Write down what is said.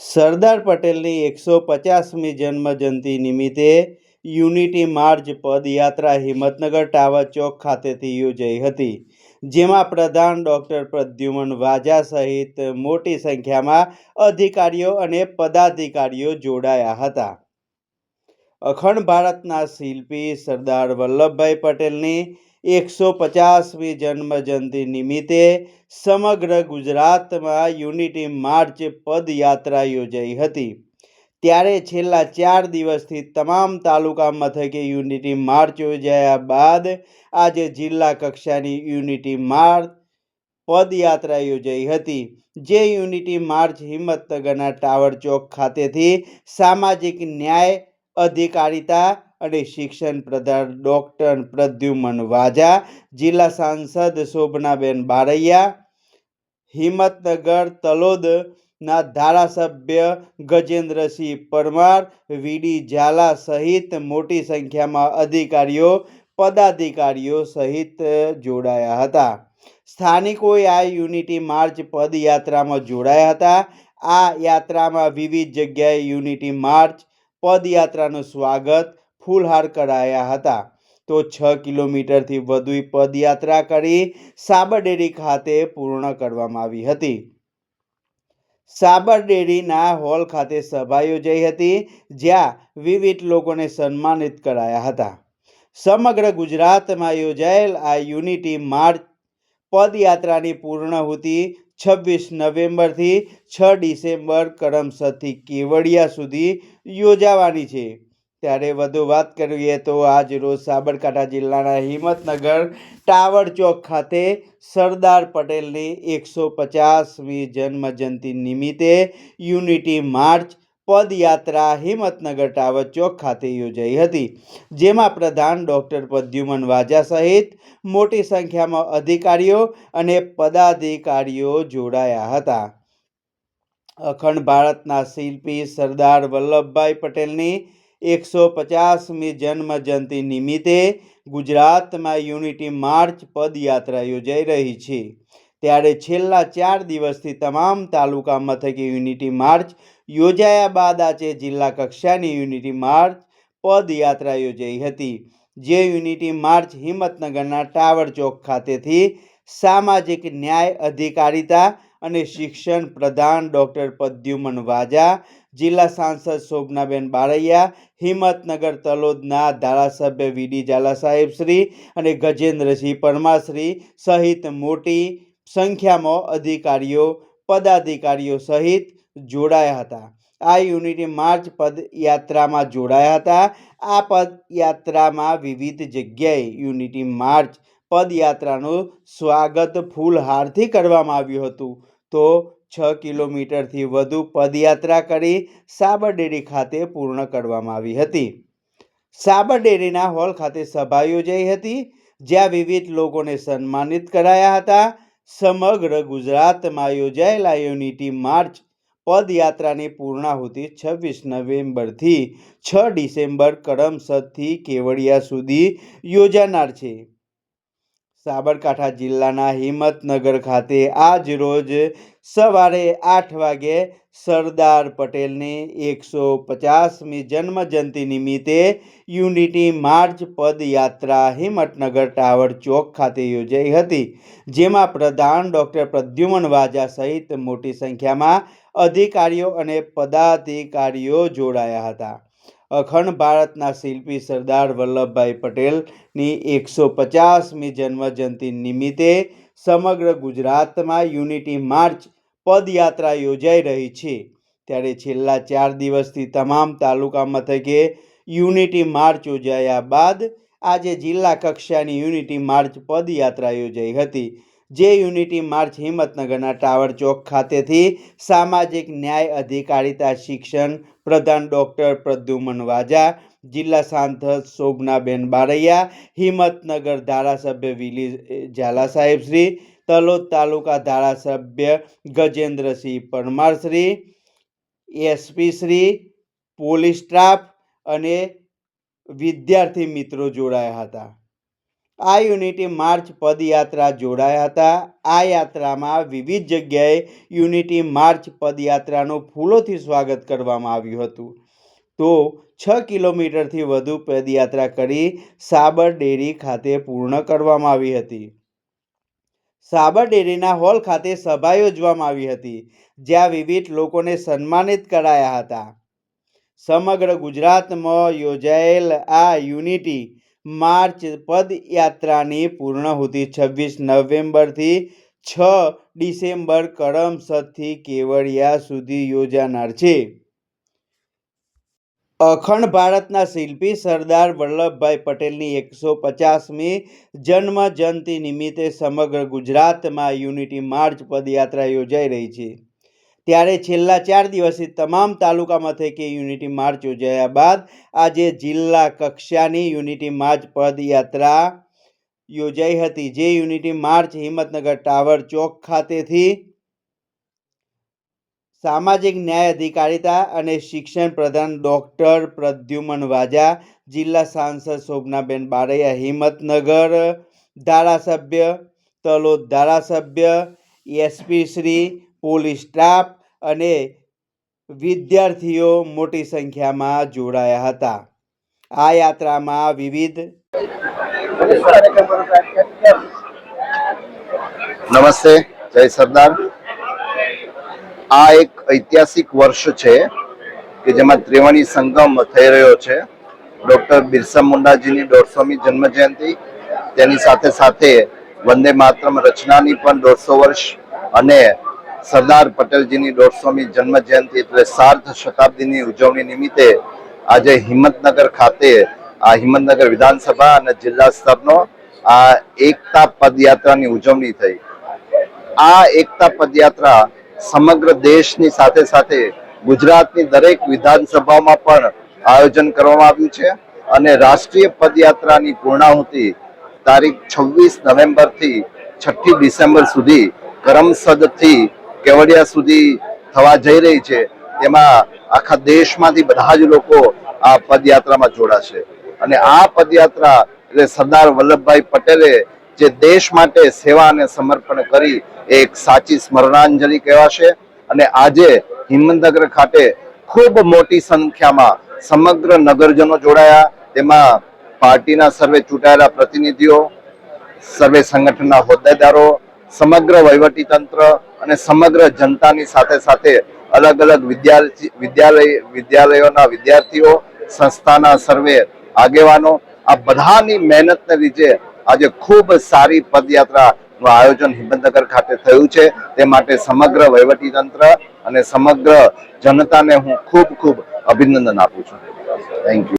સરદાર પટેલની એકસો પચાસમી જન્મજયંતિ નિમિત્તે યુનિટી માર્ચ પદયાત્રા હિંમતનગર ટાવર ચોક ખાતેથી યોજાઈ હતી, જેમાં પ્રધાન ડૉક્ટર પ્રદ્યુમન વાજા સહિત મોટી સંખ્યામાં અધિકારીઓ અને પદાધિકારીઓ જોડાયા હતા. અખંડ ભારતના શિલ્પી સરદાર વલ્લભભાઈ પટેલની એકસો પચાસમી જન્મજયંતિ નિમિત્તે સમગ્ર ગુજરાતમાં યુનિટી માર્ચ પદયાત્રા યોજાઈ હતી. ત્યારે છેલ્લા ચાર દિવસથી તમામ તાલુકા મથકે યુનિટી માર્ચ યોજાયા બાદ આજે જિલ્લા કક્ષાની યુનિટી માર્ચ પદયાત્રા યોજાઈ હતી, જે યુનિટી માર્ચ હિંમતનગરના ટાવર ચોક ખાતેથી સામાજિક ન્યાય અધિકારિતા અને શિક્ષણ પ્રધાન ડૉક્ટર પ્રદ્યુમન વાજા, જિલ્લા સાંસદ શોભનાબેન બારૈયા, હિંમતનગર તલોદના ધારાસભ્ય ગજેન્દ્રસિંહ પરમાર, વીડી ઝાલા સહિત મોટી સંખ્યામાં અધિકારીઓ, પદાધિકારીઓ સહિત જોડાયા હતા. સ્થાનિકોએ આ યુનિટી માર્ચ પદયાત્રામાં જોડાયા હતા. આ યાત્રામાં વિવિધ જગ્યાએ યુનિટી માર્ચ પદયાત્રાનું સ્વાગત ફૂલહાર કરાયા હતા. તો છ કિલોમીટરથી વધુ પદયાત્રા કરી સાબરડેરી ખાતે પૂર્ણ કરવામાં આવી હતી. સાબરડેરીના હોલ ખાતે સભા યોજાઈ હતી, જ્યાં વિવિધ લોકોને સન્માનિત કરાયા હતા. સમગ્ર ગુજરાતમાં યોજાયેલ આ યુનિટી માર્ચ પદયાત્રાની પૂર્ણાહુતિ છવ્વીસ નવેમ્બરથી છ ડિસેમ્બર કરમસદથી કેવડિયા સુધી યોજાવાની છે. ત્યારે વધુ વાત કરીએ તો આજ રોજ સાબરકાંઠા જિલ્લાના હિંમતનગર ટાવર ચોક ખાતે સરદાર પટેલની એકસો પચાસમી જન્મજયંતિ નિમિત્તે યુનિટી માર્ચ પદયાત્રા હિંમતનગર ટાવર ચોક ખાતે યોજાઈ હતી, જેમાં પ્રધાન ડૉક્ટર પદ્યુમન વાજા સહિત મોટી સંખ્યામાં અધિકારીઓ અને પદાધિકારીઓ જોડાયા હતા. અખંડ ભારતના શિલ્પી સરદાર વલ્લભભાઈ પટેલની એકસો પચાસમી જન્મજયંતિ નિમિત્તે ગુજરાતમાં યુનિટી માર્ચ પદયાત્રા યોજાઈ રહી છે. ત્યારે છેલ્લા ચાર દિવસથી તમામ તાલુકા મથકે યુનિટી માર્ચ યોજાયા બાદ આજે જિલ્લા કક્ષાની યુનિટી માર્ચ પદયાત્રા યોજાઈ હતી, જે યુનિટી માર્ચ હિંમતનગરના ટાવર ચોક ખાતેથી સામાજિક ન્યાય અધિકારિતા અને શિક્ષણ પ્રધાન ડૉક્ટર પદ્યુમન વાજા, જિલ્લા સાંસદ શોભનાબેન બારૈયા, હિંમતનગર તલોદના ધારાસભ્ય વીડી ઝાલા સાહેબશ્રી અને ગજેન્દ્રસિંહ પરમાશ્રી સહિત મોટી સંખ્યામાં અધિકારીઓ, પદાધિકારીઓ સહિત જોડાયા હતા. આ યુનિટી માર્ચ પદયાત્રામાં જોડાયા હતા. આ પદયાત્રામાં વિવિધ જગ્યાએ યુનિટી માર્ચ પદયાત્રાનું સ્વાગત ફૂલહારથી કરવામાં આવ્યું હતું. તો છ કિલોમીટરથી વધુ પદયાત્રા કરી સાબરડેરી ખાતે પૂર્ણ કરવામાં આવી હતી. સાબરડેરીના હોલ ખાતે સભા યોજાઈ હતી, જ્યાં વિવિધ લોકોને સન્માનિત કરાયા હતા. સમગ્ર ગુજરાતમાં યોજાયેલા યુનિટી માર્ચ પદયાત્રાની પૂર્ણાહુતિ છવ્વીસ નવેમ્બરથી છ ડિસેમ્બર કરમસદથી કેવડિયા સુધી યોજાનાર છે. સાબરકાંઠા જિલ્લાના હિંમતનગર ખાતે આજ રોજ સવારે આઠ વાગે સરદાર પટેલની એકસો પચાસમી જન્મજયંતિ નિમિત્તે યુનિટી માર્ચ પદયાત્રા હિંમતનગર ટાવર ચોક ખાતે યોજાઈ હતી, જેમાં પ્રધાન ડૉક્ટર પ્રદ્યુમન વાજા સહિત મોટી સંખ્યામાં અધિકારીઓ અને પદાધિકારીઓ જોડાયા હતા. અખંડ ભારતના શિલ્પી સરદાર વલ્લભભાઈ પટેલની એકસો પચાસમી જન્મજયંતિ નિમિત્તે સમગ્ર ગુજરાતમાં યુનિટી માર્ચ પદયાત્રા યોજાઈ રહી છે. ત્યારે છેલ્લા ચાર દિવસથી તમામ તાલુકા મથકે યુનિટી માર્ચ યોજાયા બાદ આજે જિલ્લા કક્ષાની યુનિટી માર્ચ પદયાત્રા યોજાઈ હતી. જે યુનિટી માર્ચ હિંમતનગરના ટાવર ચોક ખાતેથી સામાજિક ન્યાય અધિકારીતા શિક્ષણ પ્રધાન ડૉક્ટર પ્રદ્યુમન વાજા, જિલ્લા સાંસદ શોભનાબેન બારૈયા, હિંમતનગર ધારાસભ્ય વિલી ઝાલા સાહેબ શ્રી, તલોદ તાલુકા ધારાસભ્ય Gajendrasinh Parmarshri SP Shri, police staff અને વિદ્યાર્થી મિત્રો જોડાયા હતા. આ યુનિટી માર્ચ પદયાત્રા જોડાયા હતા. આ યાત્રામાં વિવિધ જગ્યાએ યુનિટી માર્ચ પદયાત્રાનું ફૂલોથી સ્વાગત કરવામાં આવ્યું હતું. તો છ કિલોમીટરથી વધુ પદયાત્રા કરી સાબર ડેરી ખાતે પૂર્ણ કરવામાં આવી હતી. સાબર ડેરીના હોલ ખાતે સભા યોજવામાં આવી હતી, જ્યાં વિવિધ લોકોને સન્માનિત કરાયા હતા. સમગ્ર ગુજરાતમાં યોજાયેલ આ યુનિટી માર્ચ પદયાત્રાની પૂર્ણાહુતિ છવ્વીસ નવેમ્બરથી છ ડિસેમ્બર કરમસદથી કેવડિયા સુધી યોજાનાર છે. અખંડ ભારતના શિલ્પી સરદાર વલ્લભભાઈ પટેલની એકસો પચાસમી જન્મ જયંતિ નિમિત્તે સમગ્ર ગુજરાતમાં યુનિટી માર્ચ પદયાત્રા યોજાઈ રહી છે. ત્યારે છેલ્લા ચાર દિવસથી તમામ તાલુકા મથકે યુનિટી માર્ચ યોજાયા બાદ આજે જિલ્લા કક્ષાની યુનિટી માર્ચ પદયાત્રા યોજાઈ હતી. જે unity march Himmatnagar tower chowk ખાતેથી સામાજિક ન્યાય અધિકારિતા અને શિક્ષણ પ્રધાન ડૉક્ટર પ્રદ્યુમન વાજા, જિલ્લા સાંસદ શોભનાબેન બારૈયા, હિંમતનગર ધારાસભ્ય તલોદ ધારાસભ્ય, એસપી શ્રી, પોલીસ સ્ટાફ અને વિદ્યાર્થીઓ મોટી સંખ્યામાં જોડાયા હતા. આ યાત્રામાં વિવિધ નમસ્તે, જય સરદાર. આ એક ઐતિહાસિક વર્ષ છે કે જેમાં ત્રિવેણી સંગમ થઈ રહ્યો છે. ડોક્ટર બિરસા મુંડાજીની દોઢસોમી જન્મ જયંતિ તેની સાથે સાથે વંદે માતરમ રચનાની પણ દોઢસો વર્ષ અને સરદાર પટેલજીની દોઢસોમી જન્મ જયંતિ એટલે સાર્ધ શતાબ્દીની ઉજવણી નિમિત્તે આજે હિંમતનગર ખાતે, આ હિંમતનગર વિધાનસભા અને જિલ્લા સ્તરનો આ એકતા પદયાત્રાની ઉજવણી થઈ. આ એકતા પદયાત્રા સમગ્ર દેશની સાથે સાથે ગુજરાતની દરેક વિધાનસભામાં પણ આયોજન કરવામાં આવ્યું છે અને રાષ્ટ્રીય પદયાત્રાની પૂર્ણાહુતિ તારીખ છવ્વીસ નવેમ્બરથી છઠ્ઠી ડિસેમ્બર સુધી કરમસદથી કેવડિયા સુધી થવા જઈ રહી છે તેમાં આખા દેશમાંથી બધા જ લોકો આ પદયાત્રામાં જોડાશે. અને આ પદયાત્રા એટલે સરદાર વલ્લભભાઈ પટેલે જે દેશ માટે સેવા અને સમર્પણ કરી, એ એક સાચી સ્મરણાંજલિ કહેવાશે. અને આજે હિંમતનગર ખાતે ખૂબ મોટી સંખ્યામાં સમગ્ર નગરજનો જોડાયા. તેમાં પાર્ટીના સર્વે ચૂંટાયેલા પ્રતિનિધિઓ, સર્વે સંગઠનના હોદ્દેદારો સમગ્ર વહીવટીતંત્ર અને સમગ્ર જનતાની સાથે સાથે અલગ અલગ વિદ્યાર્થી વિદ્યાલય વિદ્યાલયોના વિદ્યાર્થીઓ, સંસ્થાના સર્વે આગેવાનો, આ બધાની મહેનતને લીધે આજે ખૂબ સારી પદયાત્રા નું આયોજન હિંમતનગર ખાતે થયું છે. તે માટે સમગ્ર વહીવટી તંત્ર અને સમગ્ર જનતાને હું ખૂબ ખૂબ અભિનંદન આપું છું. Thank you